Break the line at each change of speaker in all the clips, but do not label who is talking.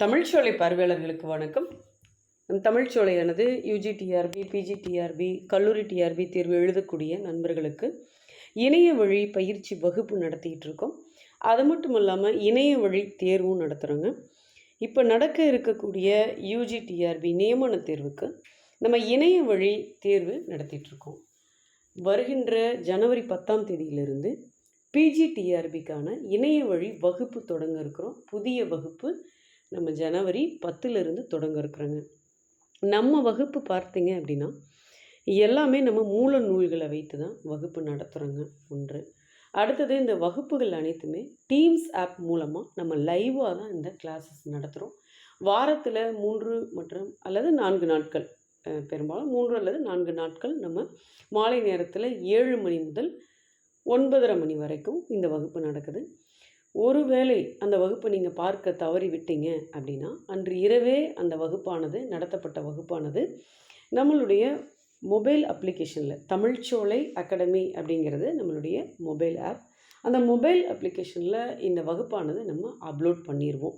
தமிழ்ச்சோலை பார்வையாளர்களுக்கு வணக்கம். நம் தமிழ்ச்சோலையானது யூஜி டிஆர்பி பிஜி டிஆர்பி கல்லூரி டிஆர்பி தேர்வு எழுதக்கூடிய நண்பர்களுக்கு இணைய வழி பயிற்சி வகுப்பு நடத்திக்கிட்டு இருக்கோம் அது மட்டும் இல்லாமல் இணைய வழி தேர்வும் நடத்துகிறோங்க இப்போ நடக்க இருக்கக்கூடிய யூஜி டிஆர்பி நியமன தேர்வுக்கு நம்ம இணைய வழி தேர்வு நடத்திட்டுருக்கோம் வருகின்ற ஜனவரி பத்தாம் தேதியிலிருந்து பிஜிடிஆர்பிக்கான இணைய வழி வகுப்பு தொடங்க இருக்கிறோம். புதிய வகுப்பு நம்ம ஜனவரி பத்துலேருந்து தொடங்க இருக்கிறோங்க. நம்ம வகுப்பு பார்த்தீங்க அப்படின்னா எல்லாமே நம்ம மூல நூல்களை வைத்து தான் வகுப்பு நடத்துகிறோங்க ஒன்று. அடுத்தது இந்த வகுப்புகள் அனைத்துமே டீம்ஸ் ஆப் மூலமாக நம்ம லைவாக தான் இந்த கிளாஸஸ் நடத்துகிறோம் வாரத்தில் மூன்று மற்றும் அல்லது நான்கு நாட்கள் பெரும்பாலும் மூன்று அல்லது நான்கு நாட்கள் நம்ம மாலை நேரத்தில் ஏழு மணி முதல் ஒன்பதரை மணி வரைக்கும் இந்த வகுப்பு நடக்குது. ஒருவேளை அந்த வகுப்பை நீங்கள் பார்க்க தவறி விட்டீங்க அப்படின்னா அன்று இரவே அந்த வகுப்பானது நடத்தப்பட்ட வகுப்பானது நம்மளுடைய மொபைல் அப்ளிகேஷனில் தமிழ்ச்சோலை அகாடமி அப்படிங்கிறது நம்மளுடைய மொபைல் ஆப். அந்த மொபைல் அப்ளிகேஷனில் இந்த வகுப்பானது நம்ம அப்லோட் பண்ணிடுவோம்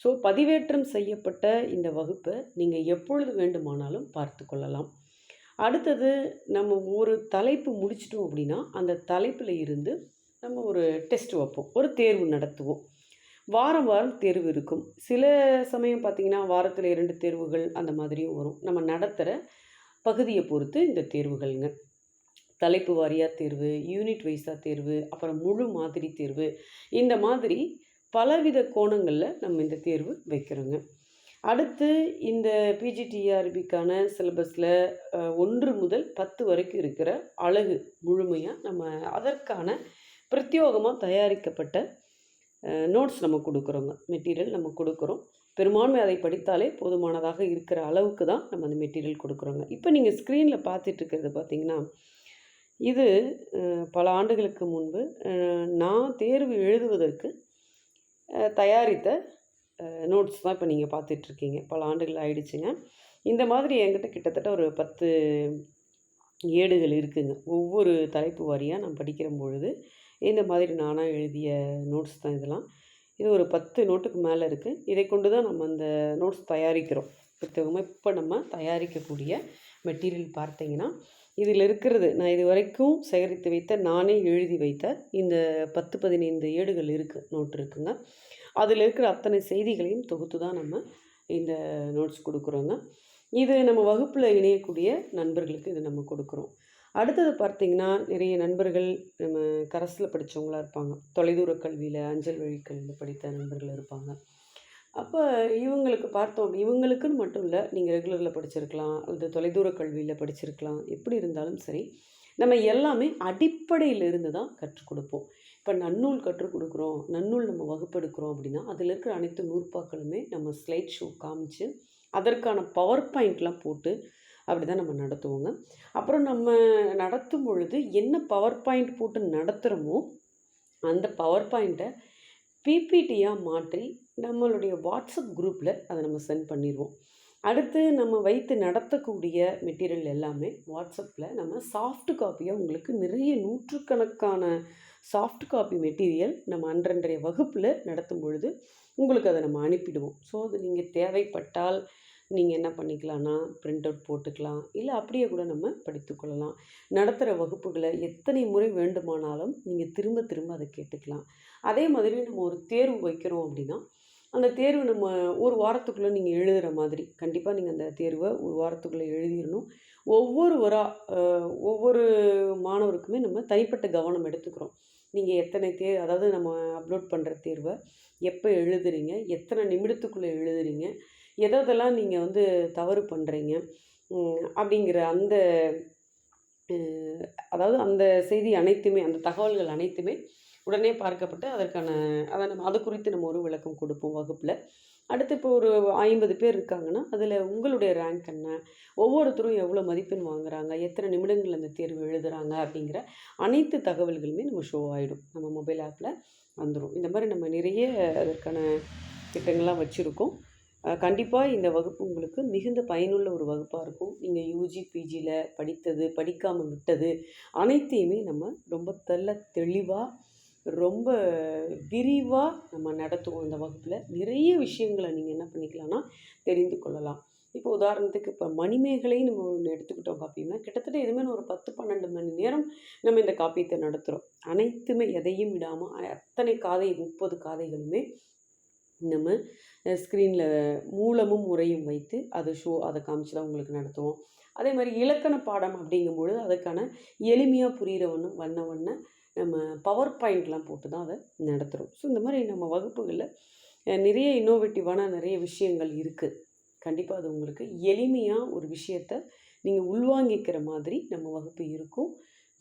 ஸோ பதிவேற்றம் செய்யப்பட்ட இந்த வகுப்பை நீங்கள் எப்பொழுது வேண்டுமானாலும் பார்த்து கொள்ளலாம். அடுத்தது நம்ம ஒரு தலைப்பு முடிச்சிட்டோம் அப்படின்னா அந்த தலைப்பில் இருந்து நம்ம ஒரு டெஸ்ட் வைப்போம். ஒரு தேர்வு நடத்துவோம். வாரம் வாரம் தேர்வு இருக்கும். சில சமயம் பார்த்திங்கன்னா வாரத்தில் இரண்டு தேர்வுகள் அந்த மாதிரியும் வரும். நம்ம நடத்துகிற பகுதியை பொறுத்து இந்த தேர்வுகள்ங்க. தலைப்பு வாரியாக தேர்வு யூனிட் வைஸாக தேர்வு அப்புறம் முழு மாதிரி தேர்வு. இந்த மாதிரி பலவித கோணங்களில் நம்ம இந்த தேர்வு வைக்கிறோங்க. அடுத்து இந்த பிஜிடிஆர்பிக்கான சிலபஸில் ஒன்று முதல் பத்து வரைக்கும் இருக்கிற அழகு முழுமையாக நம்ம அதற்கான பிரத்யோகமாக தயாரிக்கப்பட்ட நோட்ஸ் நம்ம கொடுக்குறோங்க. மெட்டீரியல் நம்ம கொடுக்குறோம். பெரும்பான்மை அதை படித்தாலே போதுமானதாக இருக்கிற அளவுக்கு தான் நம்ம அந்த மெட்டீரியல் கொடுக்குறோங்க. இப்போ நீங்கள் ஸ்க்ரீனில் பார்த்துட்டு இருக்கிறது பார்த்தீங்கன்னா இது பல ஆண்டுகளுக்கு முன்பு நான் தேர்வு எழுதுவதற்கு தயாரித்த நோட்ஸ் தான் இப்போ நீங்கள் பார்த்துட்ருக்கீங்க பல ஆண்டுகள் ஆயிடுச்சுங்க. இந்த மாதிரி என்கிட்ட கிட்டத்தட்ட ஒரு பத்து ஏடுகள் இருக்குதுங்க ஒவ்வொரு தலைப்பு வாரியாக நான் படிக்கிற பொழுது இந்த மாதிரி நானாக எழுதிய நோட்ஸ் தான் இதெல்லாம். இது ஒரு பத்து நோட்டுக்கு மேலே இருக்குது இதை கொண்டு தான் நம்ம அந்த நோட்ஸ் தயாரிக்கிறோம். புத்தகமாக இப்போ நம்ம தயாரிக்கக்கூடிய மெட்டீரியல் பார்த்தீங்கன்னா இதில் இருக்கிறது நான் இது வரைக்கும் சேகரித்து வைத்த நானே எழுதி வைத்த இந்த பத்து பதினைந்து ஏடுகள் இருக்குது நோட் இருக்குங்க. அதில் இருக்கிற அத்தனை செய்திகளையும் தொகுத்து தான் நம்ம இந்த நோட்ஸ் கொடுக்குறோங்க. இது நம்ம வகுப்பில் இணையக்கூடிய நண்பர்களுக்கு இது நம்ம கொடுக்குறோம். அடுத்தது பார்த்தீங்கன்னா நிறைய நண்பர்கள் நம்ம கரஸில் படித்தவங்களா இருப்பாங்க. தொலைதூர கல்வியில் அஞ்சல் வழி கல்வியில் படித்த நண்பர்கள் இருப்பாங்க. அப்போ இவங்களுக்கு பார்த்தோம் இவங்களுக்குன்னு மட்டும் இல்லை நீங்கள் ரெகுலரில் படிச்சிருக்கலாம் அல்லது தொலைதூர கல்வியில் படிச்சிருக்கலாம் எப்படி இருந்தாலும் சரி நம்ம எல்லாமே அடிப்படையிலிருந்து தான் கற்றுக் கொடுப்போம். இப்போ நன்னூல் கற்றுக் கொடுக்குறோம் நன்னூல் நம்ம வகுப்பெடுக்கிறோம் அப்படின்னா அதில் இருக்கிற அனைத்து நூற்பாக்களுமே நம்ம ஸ்லைட் ஷோ காமிச்சு அதற்கான பவர் பாயிண்ட்லாம் போட்டு அப்படி தான் நம்ம நடத்துவோங்க. அப்புறம் நம்ம நடத்தும் பொழுது என்ன பவர் பாயிண்ட் போட்டு நடத்துகிறோமோ அந்த பவர் பாயிண்ட்டை பிபிடியாக மாற்றி நம்மளுடைய வாட்ஸ்அப் குரூப்பில் அதை நம்ம சென்ட் பண்ணிடுவோம் அடுத்து நம்ம வைத்து நடத்தக்கூடிய மெட்டீரியல் எல்லாமே வாட்ஸ்அப்பில் நம்ம சாஃப்ட் காப்பியாக உங்களுக்கு நிறைய நூற்றுக்கணக்கான சாஃப்ட் காப்பி மெட்டீரியல் நம்ம அன்றன்றைய வகுப்பில் நடத்தும் பொழுது உங்களுக்கு அதை நம்ம அனுப்பிடுவோம். ஸோ அது நீங்கள் தேவைப்பட்டால் நீங்கள் என்ன பண்ணிக்கலாம்னா பிரிண்ட் அவுட் போட்டுக்கலாம். இல்லை அப்படியே கூட நம்ம படித்துக்கொள்ளலாம். நடத்துகிற வகுப்புகளை எத்தனை முறை வேண்டுமானாலும் நீங்கள் திரும்ப திரும்ப அதை கேட்டுக்கலாம். அதே மாதிரி நம்ம ஒரு தேர்வு வைக்கிறோம் அப்படின்னா அந்த தேர்வு நம்ம ஒரு வாரத்துக்குள்ளே நீங்கள் எழுதுகிற மாதிரி கண்டிப்பாக நீங்கள் அந்த தேர்வை ஒரு வாரத்துக்குள்ளே எழுதிடணும் ஒவ்வொரு வரா ஒவ்வொரு மாணவருக்குமே நம்ம தனிப்பட்ட கவனம் எடுத்துக்கிறோம். நீங்கள் எத்தனை தே அதாவது நம்ம அப்லோட் பண்ணுற தேர்வை எப்போ எழுதுறீங்க எத்தனை நிமிடத்துக்குள்ளே எழுதுறீங்க எதெல்லாம் நீங்கள் வந்து தவறு பண்ணுறீங்க அப்படிங்கிற அந்த அதாவது அந்த செய்தி அனைத்துமே அந்த தகவல்கள் அனைத்துமே உடனே பார்க்கப்பட்டு அதற்கான அதை நம்ம அது குறித்து நம்ம ஒரு விளக்கம் கொடுப்போம் வகுப்பில். அடுத்து இப்போ ஒரு ஐம்பது பேர் இருக்காங்கன்னா அதில் உங்களுடைய ரேங்க் என்ன? ஒவ்வொருத்தரும் எவ்வளோ மதிப்பெண் வாங்குறாங்க? எத்தனை நிமிடங்கள் அந்த தேர்வு எழுதுகிறாங்க அப்படிங்கிற அனைத்து தகவல்களுமே நம்ம ஷோ ஆகிடும் நம்ம மொபைல் ஆப்பில் வந்துடும் இந்த மாதிரி நம்ம நிறைய அதற்கான திட்டங்கள்லாம் வச்சுருக்கோம். கண்டிப்பாக இந்த வகுப்பு உங்களுக்கு மிகுந்த பயனுள்ள ஒரு வகுப்பாக இருக்கும். நீங்கள் யூஜி பிஜியில் படித்தது படிக்காமல் விட்டது அனைத்தையுமே நம்ம ரொம்ப தெல்ல தெளிவாக ரொம்ப விரிவாக நம்ம நடத்துவோம் இந்த வகுப்பில். நிறைய விஷயங்களை நீங்கள் என்ன பண்ணிக்கலாம்னா தெரிந்து கொள்ளலாம். இப்போ உதாரணத்துக்கு இப்போ மணிமேகலை நம்ம ஒன்று எடுத்துக்கிட்டோம் காப்பியம்னா கிட்டத்தட்ட எதுவுமே ஒரு பத்து பன்னெண்டு மணி நேரம் நம்ம இந்த காப்பியத்தை நடத்துகிறோம் அனைத்துமே எதையும் விடாமல் அத்தனை காதை முப்பது காதைகளுமே நம்ம ஸ்க்ரீனில் மூலமும் முறையும் வைத்து அதை ஷோ அதை காமிச்சு தான் உங்களுக்கு நடத்துவோம். அதே மாதிரி இலக்கண பாடம் அப்படிங்கும்பொழுது அதுக்கான எளிமையாக புரிகிற ஒன்றும் வண்ண வண்ண நம்ம பவர் பாயிண்ட்லாம் போட்டு தான் அதை நடத்துகிறோம் ஸோ இந்த மாதிரி நம்ம வகுப்புகளில் நிறைய இன்னோவேட்டிவான நிறைய விஷயங்கள் இருக்குது கண்டிப்பாக அது உங்களுக்கு எளிமையாக ஒரு விஷயத்த நீங்கள் உள்வாங்கிக்கிற மாதிரி நம்ம வகுப்பு இருக்கும்.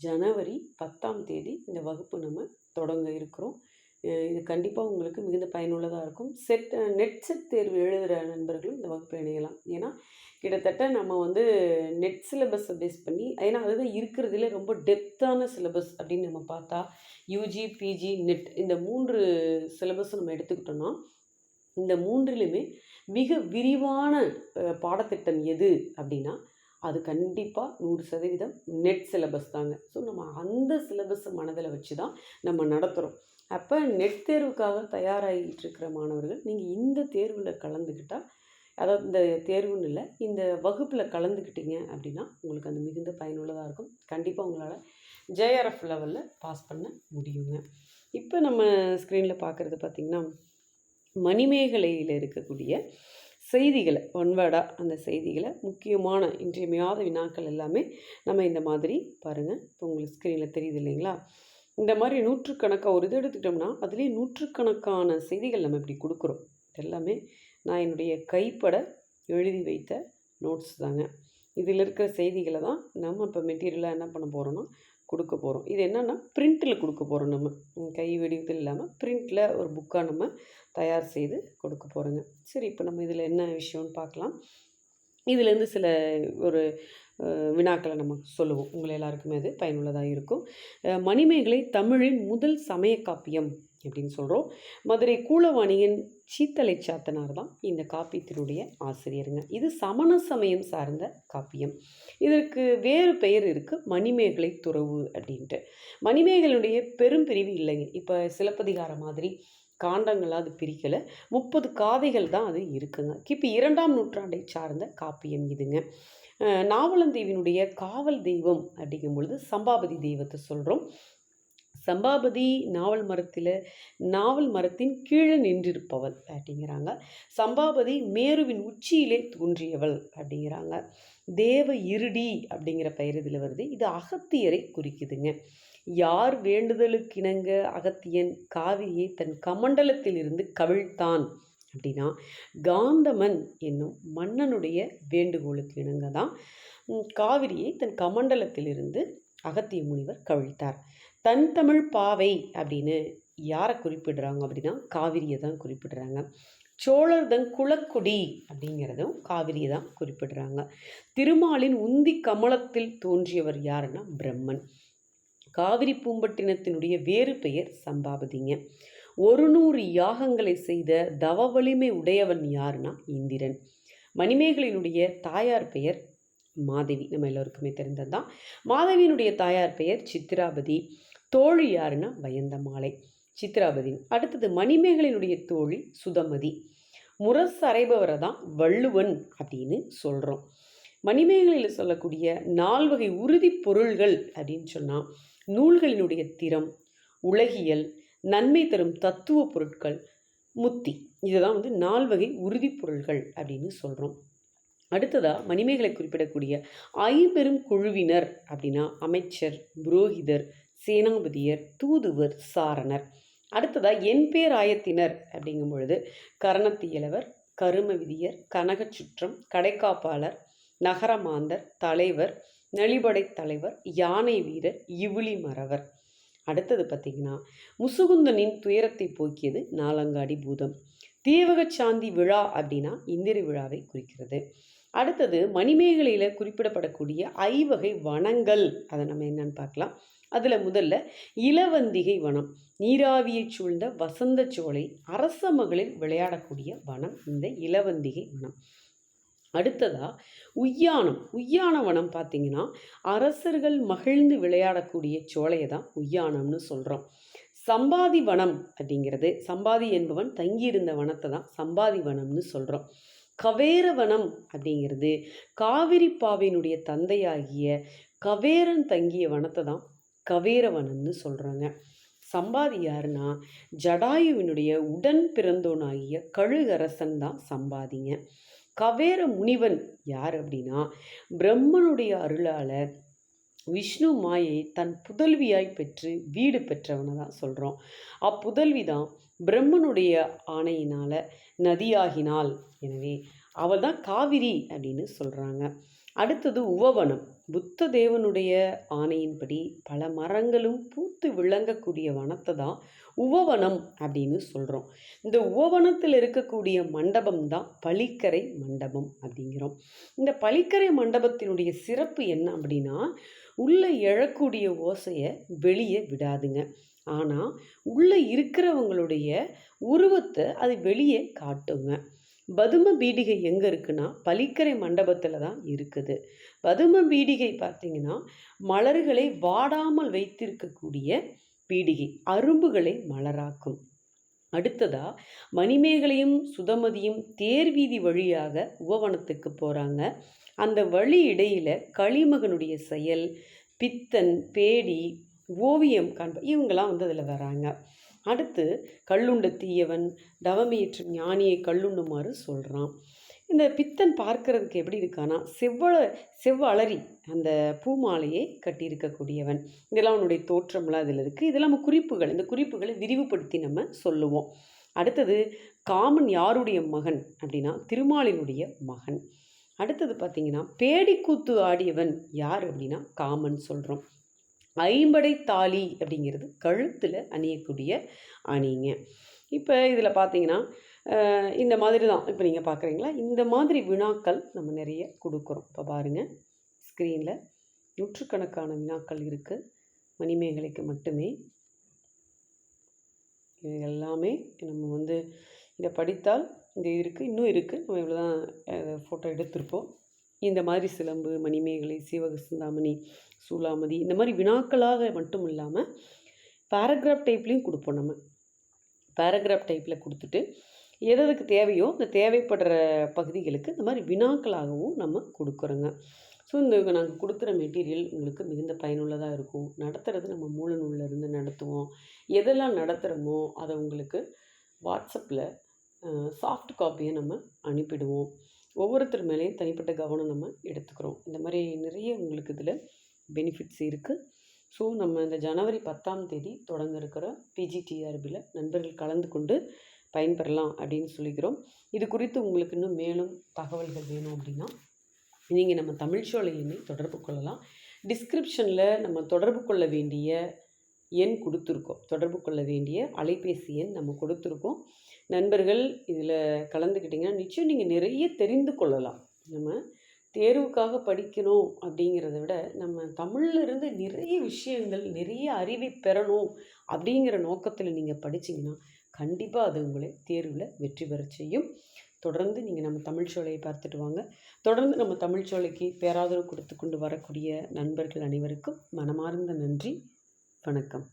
ஜனவரி பத்தாம் தேதி இந்த வகுப்பு நம்ம தொடங்க இருக்கிறோம். இது கண்டிப்பாக உங்களுக்கு மிகுந்த பயனுள்ளதாக இருக்கும். செட் நெட் செட் தேர்வு எழுதுகிற நண்பர்களும் இந்த வகுப்பில் இணையலாம். ஏன்னா கிட்டத்தட்ட நம்ம வந்து நெட் சிலபஸை பேஸ் பண்ணி ஏன்னா அதுதான் இருக்கிறதுல ரொம்ப டெப்த்தான சிலபஸ் அப்படின்னு நம்ம பார்த்தா யூஜி பிஜி நெட் இந்த மூன்று சிலபஸ் நம்ம எடுத்துக்கிட்டோம்னா இந்த மூன்றிலுமே மிக விரிவான பாடத்திட்டம் எது அப்படின்னா அது கண்டிப்பாக நூறு சதவீதம் நெட் சிலபஸ் தாங்க. ஸோ நம்ம அந்த சிலபஸை மனதில் வச்சு தான் நம்ம நடத்துகிறோம் அப்போ நெட் தேர்வுக்காக தயாராகிட்டு இருக்கிற மாணவர்கள் நீங்கள் இந்த தேர்வில் கலந்துக்கிட்டால் அதாவது இந்த தேர்வுன்னு இல்லை இந்த வகுப்பில் கலந்துக்கிட்டீங்க அப்படின்னா உங்களுக்கு அந்த மிகுந்த பயனுள்ளதாக இருக்கும். கண்டிப்பாக உங்களால் ஜேஆர்எஃப் லெவலில் பாஸ் பண்ண முடியுங்க. இப்போ நம்ம ஸ்க்ரீனில் பார்க்குறது பார்த்திங்கன்னா மணிமேகலையில் இருக்கக்கூடிய செய்திகளை ஒன்வேர்டாக அந்த செய்திகளை முக்கியமான இன்றியமையாத வினாக்கள் எல்லாமே நம்ம இந்த மாதிரி பாருங்கள் இப்போ உங்களுக்கு ஸ்க்ரீனில் தெரியுது இல்லைங்களா? இந்த மாதிரி நூற்றுக்கணக்காக ஒரு இது எடுத்துக்கிட்டோம்னா அதுலேயே நூற்றுக்கணக்கான செய்திகள் நம்ம இப்படி கொடுக்குறோம். எல்லாமே நான் என்னுடைய கைப்பட எழுதி வைத்த நோட்ஸ் தாங்க. இதில் இருக்கிற செய்திகளை தான் நம்ம இப்போ மெட்டீரியலாக என்ன பண்ண போகிறோன்னா கொடுக்க போகிறோம் இது என்னென்னா பிரிண்ட்டில் கொடுக்க போகிறோம் நம்ம. கை வடிவத்தில் இல்லாமல் பிரிண்ட்டில் ஒரு புக்காக நம்ம தயார் செய்து கொடுக்க போகிறோங்க சரி இப்போ நம்ம இதில் என்ன விஷயம்னு பார்க்கலாம். இதுலேருந்து சில ஒரு வினாக்களை நம்ம சொல்லுவோம். உங்களை எல்லாருக்குமே அது பயனுள்ளதாக இருக்கும். மணிமேகலை தமிழின் முதல் சமய காப்பியம் அப்படின்னு சொல்கிறோம் மதுரை கூலவாணியின் சீத்தலை சாத்தனார் தான் இந்த காப்பியத்தினுடைய ஆசிரியருங்க. இது சமண சமயம் சார்ந்த காப்பியம். இதற்கு வேறு பெயர் இருக்குது மணிமேகலை துறவு அப்படின்ட்டு. மணிமேகலுடைய பெரும் பிரிவு இல்லைங்க. இப்போ சிலப்பதிகாரம் மாதிரி காண்டங்களாக அது பிரிக்கலை. முப்பது காதைகள் தான் அது இருக்குங்க. கிபி இரண்டாம் நூற்றாண்டை சார்ந்த காப்பியம் இதுங்க. நாவலந்தீவினுடைய காவல் தெய்வம் அப்படிங்கும் பொழுது சம்பாபதி தெய்வத்தை சொல்கிறோம் சம்பாபதி நாவல் மரத்தில் நாவல் மரத்தின் கீழே நின்றிருப்பவள் அப்படிங்கிறாங்க. சம்பாபதி மேருவின் உச்சியிலே தோன்றியவள் அப்படிங்கிறாங்க. தேவ இருடி அப்படிங்கிற பெயர் இதில் வருது. இது அகத்தியரை குறிக்குதுங்க. யார் வேண்டுதலுக்கிணங்க அகத்தியன் காவிரியை தன் கமண்டலத்திலிருந்து கவிழ்த்தான்? அப்படின்னா காந்தமன் என்னும் மன்னனுடைய வேண்டுகோளுக்கு இணங்க தான் காவிரியை தன் கமண்டலத்திலிருந்து அகத்திய முனிவர் கவிழ்த்தார். தன் தமிழ் பாவை அப்படின்னு யாரை குறிப்பிடுறாங்க அப்படின்னா காவிரியை தான் குறிப்பிடுறாங்க. சோழர் தன் குலக்குடி அப்படிங்கிறதும் காவிரியை தான் குறிப்பிடுறாங்க. திருமாலின் உந்தி கமலத்தில் தோன்றியவர் யாருன்னா பிரம்மன். காவிரி பூம்பட்டினத்தினுடைய வேறு பெயர் சம்பாபதிங்க. ஒரு நூறு யாகங்களை செய்த தவ வலிமை உடையவன் யாருன்னா இந்திரன். மணிமேகலினுடைய தாயார் பெயர் மாதவி. நம்ம எல்லோருக்குமே தெரிந்தது தான் மாதவியினுடைய தாயார் பெயர் சித்திராபதி தோழி யாருன்னா பயந்தமாலை சித்ராபதி. அடுத்தது மணிமேகலினுடைய தோழி சுதமதி. முரசரைபவரை தான் வள்ளுவன் அப்படின்னு சொல்கிறோம் மணிமேகலையில் சொல்லக்கூடிய நால்வகை உறுதி பொருள்கள் அப்படின்னு சொன்னால் நூல்களினுடைய திறம் உலகியல் நன்மை தரும் தத்துவ பொருட்கள் முத்தி. இதுதான் வந்து நால்வகை உறுதிப்பொருள்கள் அப்படின்னு சொல்கிறோம் அடுத்ததாக மணிமேகலை குறிப்பிடக்கூடிய ஐம்பெரும் குழுவினர் அப்படின்னா அமைச்சர் புரோகிதர் சேனாபதியர் தூதுவர் சாரணர். அடுத்ததாக என் பேராயத்தினர் அப்படிங்கும் பொழுது கரணத்தியலவர் கரும விதியர் கனகச்சுற்றம் கடைக்காப்பாளர் நகரமாந்தர் தலைவர் நலிபடை தலைவர் யானை வீரர் இவுளி மறவர். அடுத்தது பார்த்திங்கன்னா முசுகுந்தனின் துயரத்தை போக்கியது நாலங்காடி பூதம். தீவக சாந்தி விழா அப்படின்னா இந்திரி விழாவை குறிக்கிறது. அடுத்தது மணிமேகலையில் குறிப்பிடப்படக்கூடிய ஐவகை வனங்கள். அதை நம்ம என்னன்னு பார்க்கலாம். அதில் முதல்ல இளவந்திகை வனம். நீராவியை சூழ்ந்த வசந்த சோலை அரச மகளிர் விளையாடக்கூடிய வனம். இந்த இளவந்திகை வனம். அடுத்ததாக உய்யானம் உய்யான வனம் பார்த்திங்கன்னா அரசர்கள் மகிழ்ந்து விளையாடக்கூடிய சோலையை தான் உய்யானம்னு சொல்கிறோம் சம்பாதி வனம் அப்படிங்கிறது சம்பாதி என்பவன் தங்கியிருந்த வனத்தை தான் சம்பாதி வனம்னு சொல்கிறோம் கவேரவனம் அப்படிங்கிறது காவிரிப்பாவினுடைய தந்தையாகிய கவேரன் தங்கிய வனத்தை தான் கவேரவனம்னு சொல்கிறாங்க சம்பாதி யாருன்னா ஜடாயுவினுடைய உடன் பிறந்தோனாகிய கழுகரசன் தான் சம்பாதிங்க. கவேர முனிவன் யார் அப்படின்னா பிரம்மனுடைய அருளால் விஷ்ணு மாயை தன் புதல்வியாய் பெற்று வீடு பெற்றவனை தான் சொல்கிறோம் அப்புதல்வி தான் பிரம்மனுடைய ஆணையினால் நதியாகினாள். எனவே அவள் தான் காவிரி அப்படின்னு சொல்கிறாங்க அடுத்தது உவவனம். புத்த தேவனுடைய ஆணையின்படி பல மரங்களும் பூத்து விளங்கக்கூடிய வனத்தை தான் உவவனம் அப்படின்னு சொல்கிறோம் இந்த உவவனத்தில் இருக்கக்கூடிய மண்டபம் தான் பளிக்கரை மண்டபம் அப்படிங்கிறோம். இந்த பளிக்கரை மண்டபத்தினுடைய சிறப்பு என்ன அப்படின்னா உள்ளே எழக்கூடிய ஓசையை வெளியே விடாதுங்க. ஆனால் உள்ளே இருக்கிறவங்களுடைய உருவத்தை அது வெளியே காட்டுங்க. பதும பீடிகை எங்கே இருக்குன்னா பலிக்கரை மண்டபத்தில் தான் இருக்குது. பதும பீடிகை பார்த்தீங்கன்னா மலர்களை வாடாமல் வைத்திருக்கக்கூடிய பீடிகை அரும்புகளை மலராக்கும். அடுத்ததா மணிமேகலையும் சுதமதியும் தேர் வீதி வழியாக உபவனத்துக்கு போகிறாங்க அந்த வழி இடையில் களிமகனுடைய செயல் பித்தன் பேடி ஓவியம் காண்ப இவங்கெல்லாம் வந்து அதில் வராங்க. அடுத்து கல்லுண்ட தீயவன் தவமியற்ற ஞானியை கல்லுண்டுமாறு சொல்கிறான் இந்த பித்தன் பார்க்கறதுக்கு எப்படி இருக்கானா செவ்வள செவ்வளரி அந்த பூமாலையை கட்டியிருக்கக்கூடியவன். இதெல்லாம் அவனுடைய தோற்றம்லாம் அதில் இருக்குது இதெல்லாம் நம்ம குறிப்புகள் இந்த குறிப்புகளை விரிவுபடுத்தி நம்ம சொல்லுவோம். அடுத்தது காமன் யாருடைய மகன் அப்படின்னா திருமாலினுடைய மகன். அடுத்தது பார்த்தீங்கன்னா பேடிக்கூத்து ஆடியவன் யார் அப்படின்னா காமன் சொல்கிறோம் ஐம்படை தாலி அப்படிங்கிறது கழுத்தில் அணியக்கூடிய அணிங்க. இப்போ இதில் பார்த்தீங்கன்னா இந்த மாதிரி தான் இப்போ நீங்கள் பார்க்குறீங்களா இந்த மாதிரி வினாக்கள் நம்ம நிறைய கொடுக்குறோம். இப்போ பாருங்கள் ஸ்க்ரீனில் நூற்றுக்கணக்கான வினாக்கள் இருக்குது மணிமேகலைக்கு மட்டுமே. இது எல்லாமே நம்ம வந்து இதை படித்தால் இந்த இருக்குது இன்னும் இருக்குது நம்ம இவ்வளோ தான் ஃபோட்டோ எடுத்திருப்போம். இந்த மாதிரி சிலம்பு மணிமேகலை சீவக சிந்தாமணி சூலாமதி இந்த மாதிரி வினாக்களாக மட்டும் இல்லாமல் பேராகிராஃப் டைப்லேயும் கொடுப்போம் நம்ம. பேராகிராஃப் டைப்பில் கொடுத்துட்டு எதுக்கு தேவையோ அந்த தேவைப்படுற பகுதிகளுக்கு இந்த மாதிரி வினாக்களாகவும் நம்ம கொடுக்குறோங்க. ஸோ இந்த நாங்கள் கொடுக்குற மெட்டீரியல் உங்களுக்கு மிகுந்த பயனுள்ளதாக இருக்கும். நடத்துகிறது நம்ம மூல இருந்து நடத்துவோம். எதெல்லாம் நடத்துகிறோமோ அதை உங்களுக்கு வாட்ஸ்அப்பில் சாஃப்ட் காப்பியை நம்ம அனுப்பிடுவோம். ஒவ்வொருத்தர் மேலேயும் தனிப்பட்ட கவனம் நம்ம எடுத்துக்கிறோம். இந்த மாதிரி நிறைய உங்களுக்கு இதில் பெனிஃபிட்ஸ் இருக்குது ஸோ நம்ம இந்த ஜனவரி பத்தாம் தேதி தொடங்க இருக்கிற பிஜிடிஆர்பியில் நண்பர்கள் கலந்து கொண்டு பயன்பெறலாம் அப்படின்னு சொல்லிக்கிறோம். இது குறித்து உங்களுக்கு இன்னும் மேலும் தகவல்கள் வேணும் அப்படின்னா நீங்கள் நம்ம தமிழ் சோலையுமே தொடர்பு கொள்ளலாம். டிஸ்கிரிப்ஷனில் நம்ம தொடர்பு கொள்ள வேண்டிய எண் கொடுத்துருக்கோம். தொடர்பு கொள்ள வேண்டிய அலைபேசி எண் நம்ம கொடுத்துருக்கோம். நண்பர்கள் இதில் கலந்துக்கிட்டிங்கன்னா நிச்சயம் நீங்கள் நிறைய தெரிந்து கொள்ளலாம். நம்ம தேர்வுக்காக படிக்கணும் அப்படிங்கிறத விட நம்ம தமிழ்லேருந்து நிறைய விஷயங்கள் நிறைய அறிவை பெறணும் அப்படிங்கிற நோக்கத்தில் நீங்கள் படிச்சிங்கன்னா கண்டிப்பாக அது உங்களை தேர்வில் வெற்றி பெற செய்யும். தொடர்ந்து நீங்கள் நம்ம தமிழ் சோலையை பார்த்துட்டு வாங்க. தொடர்ந்து நம்ம தமிழ் சோலைக்கு பேராதரவு கொடுத்து கொண்டு வரக்கூடிய நண்பர்கள் அனைவருக்கும் மனமார்ந்த நன்றி. வணக்கம்.